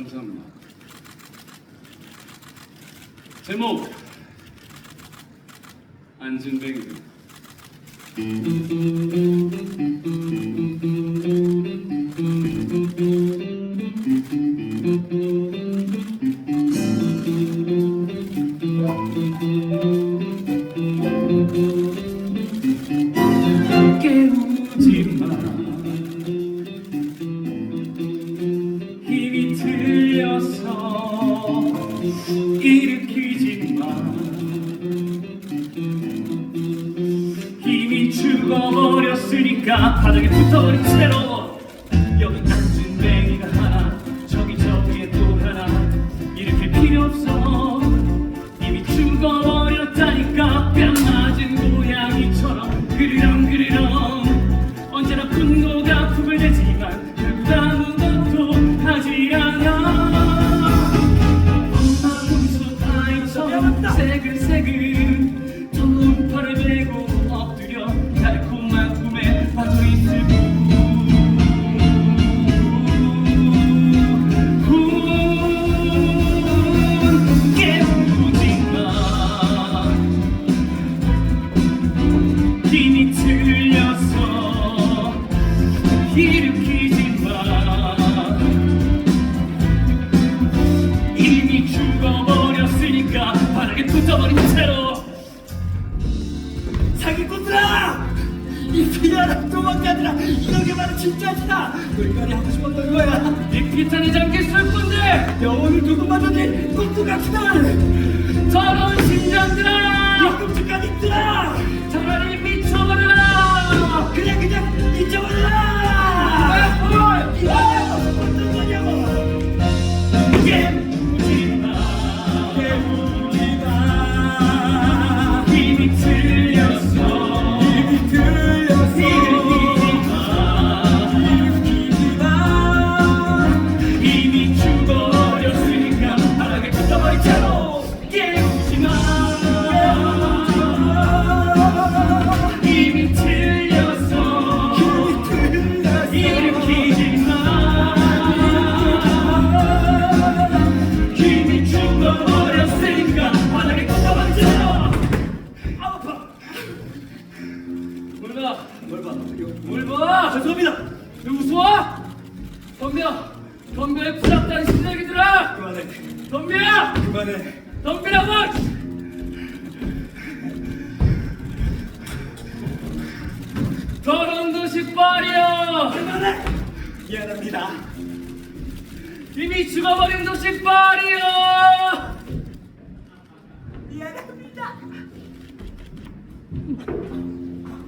감사합니다. 제목 안진뱅이 일으키지 마 힘이 죽어버렸으니까 바닥에 붙어버린 채로 여기 앉은 뱅이가 하나 저기 저기에 또 하나. 일으킬 필요 없어. 이미 죽어버렸다니까 뺨 맞은 고양이처럼 그르렁 그르렁 이 피하라 도망가들아 이렇게 말은 진짜지다. 너희가 하고 싶었던 거야. 이 피탄에 잠긴 술꾼들 영혼을 두고 맞았니 꿀꿀같이들 물 봐. 뭘 봐. 죄송합니다. 왜 웃어? 덤벼. 덤벼의 부잡다는 신세기들아. 그만해. 덤벼. 그만해. 덤비라고! 더러운 도시 파리여! 그만해. 미안합니다. 이미 죽어버린 도시 파리여!